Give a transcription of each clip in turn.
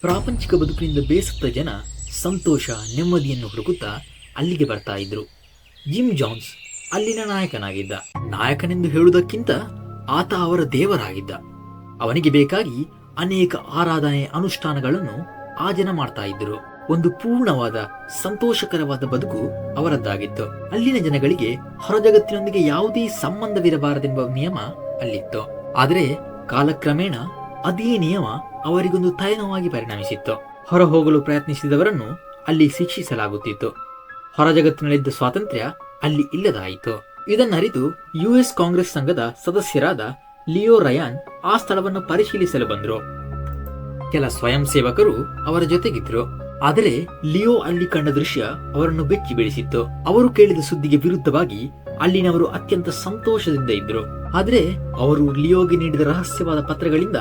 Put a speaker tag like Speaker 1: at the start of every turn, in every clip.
Speaker 1: ಪ್ರಾಪಂಚಿಕ ಬದುಕಿನಿಂದ ಬೇಸತ್ತ ಜನ ಸಂತೋಷ, ನೆಮ್ಮದಿಯನ್ನು ಹುಡುಕುತ್ತಾ ಅಲ್ಲಿಗೆ ಬರ್ತಾ ಇದ್ರು. ಜಿಮ್ ಜಾನ್ಸ್ ಅಲ್ಲಿನ ನಾಯಕನಾಗಿದ್ದ. ನಾಯಕನೆಂದು ಹೇಳುವುದಕ್ಕಿಂತ ಆತ ಅವರ ದೇವರಾಗಿದ್ದ. ಅವನಿಗೆ ಬೇಕಾಗಿ ಅನೇಕ ಆರಾಧನೆ ಅನುಷ್ಠಾನಗಳನ್ನು ಆ ಜನ ಮಾಡ್ತಾ ಇದ್ದರು ಒಂದು ಪೂರ್ಣವಾದ, ಸಂತೋಷಕರವಾದ ಬದುಕು ಅವರದ್ದಾಗಿತ್ತು. ಅಲ್ಲಿನ ಜನಗಳಿಗೆ ಹೊರಜಗತ್ತಿನೊಂದಿಗೆ ಯಾವುದೇ ಸಂಬಂಧವಿರಬಾರದೆಂಬ ನಿಯಮ ಅಲ್ಲಿತ್ತು. ಆದರೆ ಕಾಲಕ್ರಮೇಣ ಅದೇ ನಿಯಮ ಅವರಿಗೊಂದು ತಲೆನೋವಾಗಿ ಪರಿಣಮಿಸಿತ್ತು. ಹೊರ ಹೋಗಲು ಪ್ರಯತ್ನಿಸಿದವರನ್ನು ಅಲ್ಲಿ ಶಿಕ್ಷಿಸಲಾಗುತ್ತಿತ್ತು. ಹೊರ ಜಗತ್ತಿನಲ್ಲಿದ್ದ ಸ್ವಾತಂತ್ರ್ಯ ಅಲ್ಲಿ ಇಲ್ಲದಾಯಿತು. ಇದನ್ನರಿತು ಯುಎಸ್ ಕಾಂಗ್ರೆಸ್ ಸಂಘದ ಸದಸ್ಯರಾದ ಲಿಯೋ ರಯಾನ್ ಆ ಸ್ಥಳವನ್ನು ಪರಿಶೀಲಿಸಲು ಬಂದರು. ಕೆಲ ಸ್ವಯಂ ಸೇವಕರು ಅವರ ಜೊತೆಗಿದ್ರು. ಆದರೆ ಲಿಯೋ ಅಲ್ಲಿ ಕಂಡ ದೃಶ್ಯ ಅವರನ್ನು ಬೆಚ್ಚಿ ಬೀಳಿಸಿತ್ತು. ಅವರು ಕೇಳಿದ ಸುದ್ದಿಗೆ ವಿರುದ್ಧವಾಗಿ ಅಲ್ಲಿನವರು ಅತ್ಯಂತ ಸಂತೋಷದಿಂದ ಇದ್ರು. ಆದರೆ ಅವರು ಲಿಯೋಗೆ ನೀಡಿದ ರಹಸ್ಯವಾದ ಪತ್ರಗಳಿಂದ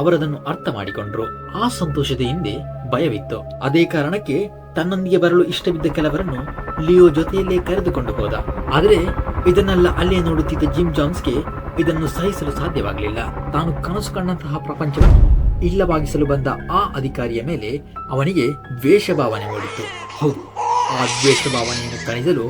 Speaker 1: ಅವರದನ್ನು ಅರ್ಥ ಮಾಡಿಕೊಂಡ್ರು ಆ ಸಂತೋಷದ ಹಿಂದೆ ಭಯವಿತ್ತು. ಅದೇ ಕಾರಣಕ್ಕೆ ತನ್ನೊಂದಿಗೆ ಬರಲು ಇಷ್ಟವಿದ್ದ ಕೆಲವರನ್ನು ಲಿಯೋ ಜೊತೆಯಲ್ಲೇ ಕರೆದುಕೊಂಡು ಹೋದ. ಆದರೆ ಇದನ್ನೆಲ್ಲ ಅಲ್ಲೇ ನೋಡುತ್ತಿದ್ದ ಜಿಮ್ ಜಾನ್ಸ್ಗೆ ಇದನ್ನು ಸಹಿಸಲು ಸಾಧ್ಯವಾಗಲಿಲ್ಲ. ತಾನು ಕನಸು ಕಂಡಂತಹ ಪ್ರಪಂಚವನ್ನು ಇಲ್ಲವಾಗಿಸಲು ಬಂದ ಆ ಅಧಿಕಾರಿಯ ಮೇಲೆ ಅವನಿಗೆ ದ್ವೇಷ ಭಾವನೆ ಮೂಡಿತು ಹೌದು, ಆ ದ್ವೇಷ ಭಾವನೆಯನ್ನು ತಣಿಸಲು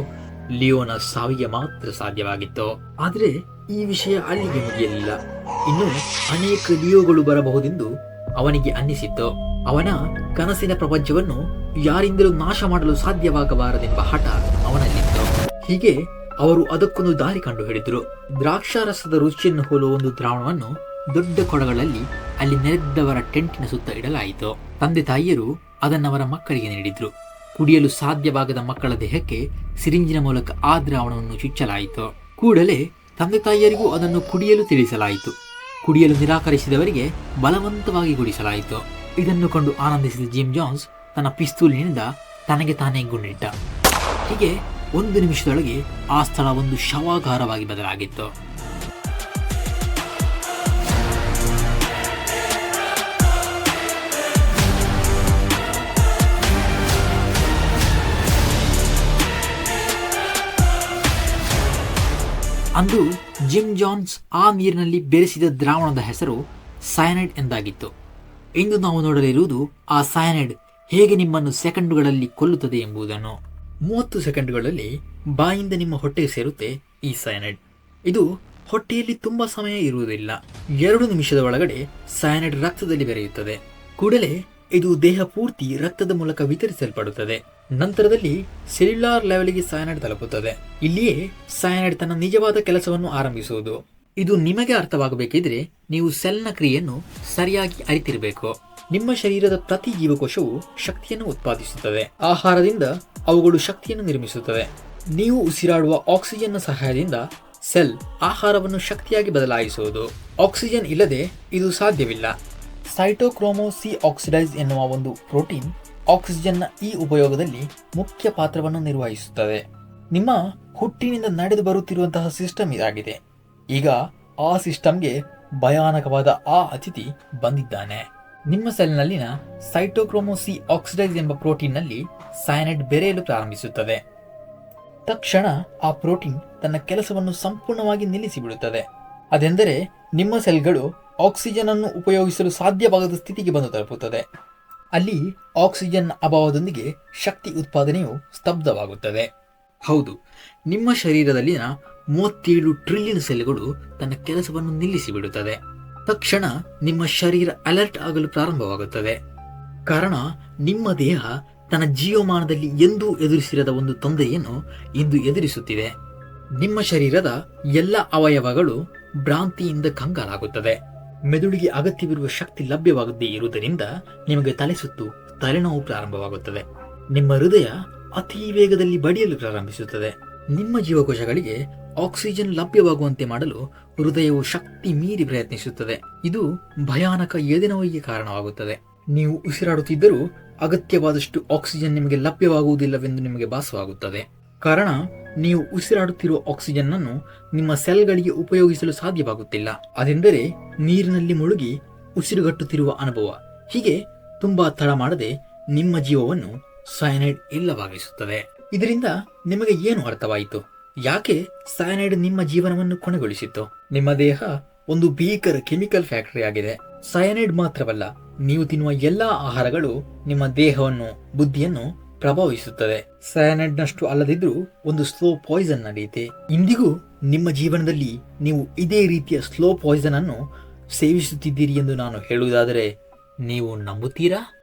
Speaker 1: ಲಿಯೋನ ಸಾವಿಗೆ ಮಾತ್ರ ಸಾಧ್ಯವಾಗಿತ್ತು. ಆದರೆ ಈ ವಿಷಯ ಅಲ್ಲಿಗೆ ಮುಗಿಯಲಿಲ್ಲ. ಇನ್ನು ಅನೇಕ ಲಿಯೋಗಳು ಬರಬಹುದೆಂದು ಅವನಿಗೆ ಅನ್ನಿಸಿತ್ತು. ಅವನ ಕನಸಿನ ಪ್ರಪಂಚವನ್ನು ಯಾರಿಂದಲೂ ನಾಶ ಮಾಡಲು ಸಾಧ್ಯವಾಗಬಾರದೆಂಬ ಹಠ ಅವನಲ್ಲಿತ್ತು. ಹೀಗೆ ಅವರು ಅದಕ್ಕೊಂದು ದಾರಿ ಕಂಡು ಹಿಡಿದರು. ದ್ರಾಕ್ಷಾರಸದ ರುಚಿಯನ್ನು ಹೋಲುವ ಒಂದು ದ್ರಾವಣವನ್ನು ದೊಡ್ಡ ಕೊಡಗಳಲ್ಲಿ ಅಲ್ಲಿ ನೆರೆದವರ ಟೆಂಟಿನ ಸುತ್ತ ಇಡಲಾಯಿತು. ತಂದೆ ತಾಯಿಯರು ಅದನ್ನವರ ಮಕ್ಕಳಿಗೆ ನೀಡಿದ್ರು. ಕುಡಿಯಲು ಸಾಧ್ಯವಾಗದ ಮಕ್ಕಳ ದೇಹಕ್ಕೆ ಸಿರಿಂಜಿನ ಮೂಲಕ ಆ ದ್ರಾವಣವನ್ನು ಚುಚ್ಚಲಾಯಿತು. ಕೂಡಲೇ ತಂದೆ ತಾಯಿಯರಿಗೂ ಅದನ್ನು ಕುಡಿಯಲು ತಿಳಿಸಲಾಯಿತು. ಕುಡಿಯಲು ನಿರಾಕರಿಸಿದವರಿಗೆ ಬಲವಂತವಾಗಿ ಗುಡಿಸಲಾಯಿತು. ಇದನ್ನು ಕಂಡು ಆನಂದಿಸಿದ ಜಿಮ್ ಜಾನ್ಸ್ ತನ್ನ ಪಿಸ್ತೂಲಿನಿಂದ ತನಗೆ ತಾನೇ ಗುಂಡಿಟ್ಟ. ಹೀಗೆ ಒಂದು ನಿಮಿಷದೊಳಗೆ ಆ ಸ್ಥಳ ಒಂದು ಶವಾಗಾರವಾಗಿ ಬದಲಾಗಿತ್ತು. ಅಂದು ಜಿಮ್ ಜಾನ್ಸ್ ಆ ನೀರಿನಲ್ಲಿ ಬೆರೆಸಿದ ದ್ರಾವಣದ ಹೆಸರು ಸಯನೈಡ್ ಎಂದಾಗಿತ್ತು. ಇಂದು ನಾವು ನೋಡಲಿರುವುದು ಆ ಸಯನೈಡ್ ಹೇಗೆ ನಿಮ್ಮನ್ನು ಸೆಕೆಂಡುಗಳಲ್ಲಿ ಕೊಲ್ಲುತ್ತದೆ ಎಂಬುದನ್ನು. ಮೂವತ್ತು ಸೆಕೆಂಡುಗಳಲ್ಲಿ ಬಾಯಿಂದ ನಿಮ್ಮ ಹೊಟ್ಟೆಗೆ ಸೇರುತ್ತೆ ಈ ಸಯನೈಡ್. ಇದು ಹೊಟ್ಟೆಯಲ್ಲಿ ತುಂಬಾ ಸಮಯ ಇರುವುದಿಲ್ಲ. ಎರಡು ನಿಮಿಷದ ಒಳಗಡೆ ಸಯನೈಡ್ ರಕ್ತದಲ್ಲಿ ಬೆರೆಯುತ್ತದೆ. ಕೂಡಲೇ ಇದು ದೇಹ ಪೂರ್ತಿ ರಕ್ತದ ಮೂಲಕ ವಿತರಿಸಲ್ಪಡುತ್ತದೆ. ನಂತರದಲ್ಲಿ ಸೆಲ್ಯುಲಾರ್ ಲೆವೆಲ್ಗೆ ಸಯನೈಡ್ ತಲುಪುತ್ತದೆ. ಇಲ್ಲಿಯೇ ಸಯನೈಡ್ ತನ್ನ ನಿಜವಾದ ಕೆಲಸವನ್ನು ಆರಂಭಿಸುವುದು. ಇದು ನಿಮಗೆ ಅರ್ಥವಾಗಬೇಕಿದ್ರೆ ನೀವು ಸೆಲ್ನ ಕ್ರಿಯೆಯನ್ನು ಸರಿಯಾಗಿ ಅರಿತಿರಬೇಕು. ನಿಮ್ಮ ಶರೀರದ ಪ್ರತಿ ಜೀವಕೋಶವು ಶಕ್ತಿಯನ್ನು ಉತ್ಪಾದಿಸುತ್ತದೆ. ಆಹಾರದಿಂದ ಅವುಗಳು ಶಕ್ತಿಯನ್ನು ನಿರ್ಮಿಸುತ್ತವೆ. ನೀವು ಉಸಿರಾಡುವ ಆಕ್ಸಿಜನ್ನ ಸಹಾಯದಿಂದ ಸೆಲ್ ಆಹಾರವನ್ನು ಶಕ್ತಿಯಾಗಿ ಬದಲಾಯಿಸುವುದು. ಆಕ್ಸಿಜನ್ ಇಲ್ಲದೆ ಇದು ಸಾಧ್ಯವಿಲ್ಲ. ಸೈಟೋಕ್ರೋಮೋ ಸಿ ಆಕ್ಸಿಡೈಸ್ ಎನ್ನುವ ಒಂದು ಪ್ರೋಟೀನ್ ಆಕ್ಸಿಜನ್ನ ಈ ಉಪಯೋಗದಲ್ಲಿ ಮುಖ್ಯ ಪಾತ್ರವನ್ನು ನಿರ್ವಹಿಸುತ್ತದೆ. ನಿಮ್ಮ ಹುಟ್ಟಿನಿಂದ ನಡೆದು ಬರುತ್ತಿರುವಂತಹ ಸಿಸ್ಟಮ್ ಇದಾಗಿದೆ. ಈಗ ಆ ಸಿಸ್ಟಮ್ಗೆ ಭಯಾನಕವಾದ ಆ ಅತಿಥಿ ಬಂದಿದ್ದಾನೆ. ನಿಮ್ಮ ಸೆಲ್ನಲ್ಲಿನ ಸೈಟೋಕ್ರೋಮೋಸಿ ಆಕ್ಸಿಡೈಸ್ ಎಂಬ ಪ್ರೋಟೀನ್ನಲ್ಲಿ ಸೈನೈಡ್ ಬೆರೆಯಲು ಪ್ರಾರಂಭಿಸುತ್ತದೆ. ತಕ್ಷಣ ಆ ಪ್ರೋಟೀನ್ ತನ್ನ ಕೆಲಸವನ್ನು ಸಂಪೂರ್ಣವಾಗಿ ನಿಲ್ಲಿಸಿಬಿಡುತ್ತದೆ. ಅದೆಂದರೆ ನಿಮ್ಮ ಸೆಲ್ಗಳು ಆಕ್ಸಿಜನ್ ಅನ್ನು ಉಪಯೋಗಿಸಲು ಸಾಧ್ಯವಾಗದ ಸ್ಥಿತಿಗೆ ಬಂದು ತಲುಪುತ್ತದೆ. ಅಲ್ಲಿ ಆಕ್ಸಿಜನ್ ಅಭಾವದೊಂದಿಗೆ ಶಕ್ತಿ ಉತ್ಪಾದನೆಯು ಸ್ತಬ್ಧವಾಗುತ್ತದೆ. ಹೌದು, ನಿಮ್ಮ ಶರೀರದಲ್ಲಿನ ಮೂವತ್ತೇಳು ಟ್ರಿಲಿಯನ್ ಸೆಲ್ಗಳು ತನ್ನ ಕೆಲಸವನ್ನು ನಿಲ್ಲಿಸಿಬಿಡುತ್ತದೆ ತಕ್ಷಣ ನಿಮ್ಮ ಶರೀರ ಅಲರ್ಟ್ ಆಗಲು ಪ್ರಾರಂಭವಾಗುತ್ತದೆ. ಕಾರಣ, ನಿಮ್ಮ ದೇಹ ತನ್ನ ಜೀವಮಾನದಲ್ಲಿ ಎಂದೂ ಎದುರಿಸಿರದ ಒಂದು ತೊಂದರೆಯನ್ನು ಇಂದು ಎದುರಿಸುತ್ತಿದೆ. ನಿಮ್ಮ ಶರೀರದ ಎಲ್ಲ ಅವಯವಗಳು ಭ್ರಾಂತಿಯಿಂದ ಕಂಗಾಲಾಗುತ್ತದೆ. ಮೆದುಳಿಗೆ ಅಗತ್ಯವಿರುವ ಶಕ್ತಿ ಲಭ್ಯವಾಗದೇ ಇರುವುದರಿಂದ ನಿಮಗೆ ತಲೆಸುತ್ತು ತಲೆನೋವು ಪ್ರಾರಂಭವಾಗುತ್ತದೆ. ನಿಮ್ಮ ಹೃದಯ ಅತಿ ವೇಗದಲ್ಲಿ ಬಡಿಯಲು ಪ್ರಾರಂಭಿಸುತ್ತದೆ. ನಿಮ್ಮ ಜೀವಕೋಶಗಳಿಗೆ ಆಕ್ಸಿಜನ್ ಲಭ್ಯವಾಗುವಂತೆ ಮಾಡಲು ಹೃದಯವು ಶಕ್ತಿ ಮೀರಿ ಪ್ರಯತ್ನಿಸುತ್ತದೆ. ಇದು ಭಯಾನಕ ಎದೆನೋವಿಗೆ ಕಾರಣವಾಗುತ್ತದೆ. ನೀವು ಉಸಿರಾಡುತ್ತಿದ್ದರೂ ಅಗತ್ಯವಾದಷ್ಟು ಆಕ್ಸಿಜನ್ ನಿಮಗೆ ಲಭ್ಯವಾಗುವುದಿಲ್ಲವೆಂದು ನಿಮಗೆ ಭಾಸವಾಗುತ್ತದೆ. ಕಾರಣ ನೀವು ಉಸಿರಾಡುತ್ತಿರುವ ಆಕ್ಸಿಜನ್ ಅನ್ನು ನಿಮ್ಮ ಸೆಲ್ಗಳಿಗೆ ಉಪಯೋಗಿಸಲು ಸಾಧ್ಯವಾಗುತ್ತಿಲ್ಲ. ಅದೆಂದರೆ ನೀರಿನಲ್ಲಿ ಮುಳುಗಿ ಉಸಿರುಗಟ್ಟುತ್ತಿರುವ ಅನುಭವ. ಹೀಗೆ ತುಂಬಾ ತಡ ಮಾಡದೆ ನಿಮ್ಮ ಜೀವವನ್ನು ಸಯನೈಡ್ ಇಲ್ಲವಾಗಿಸುತ್ತದೆ. ಇದರಿಂದ ನಿಮಗೆ ಏನು ಅರ್ಥವಾಯಿತು? ಯಾಕೆ ಸಯನೈಡ್ ನಿಮ್ಮ ಜೀವನವನ್ನು ಕೊನೆಗೊಳಿಸಿತ್ತು? ನಿಮ್ಮ ದೇಹ ಒಂದು ಭೀಕರ ಕೆಮಿಕಲ್ ಫ್ಯಾಕ್ಟರಿ ಆಗಿದೆ. ಸಯನೈಡ್ ಮಾತ್ರವಲ್ಲ, ನೀವು ತಿನ್ನುವ ಎಲ್ಲಾ ಆಹಾರಗಳು ನಿಮ್ಮ ದೇಹವನ್ನು, ಬುದ್ಧಿಯನ್ನು ಪ್ರಭಾವಿಸುತ್ತದೆ. ಸಯಾನೈಡ್ನಷ್ಟು ಅಲ್ಲದಿದ್ರೂ ಒಂದು ಸ್ಲೋ ಪಾಯ್ಸನ್ ನಡೆಯುತ್ತೆ. ಇಂದಿಗೂ ನಿಮ್ಮ ಜೀವನದಲ್ಲಿ ನೀವು ಇದೇ ರೀತಿಯ ಸ್ಲೋ ಪಾಯ್ಸನ್ ಅನ್ನು ಸೇವಿಸುತ್ತಿದ್ದೀರಿ ಎಂದು ನಾನು ಹೇಳುವುದಾದರೆ, ನೀವು ನಂಬುತ್ತೀರಾ?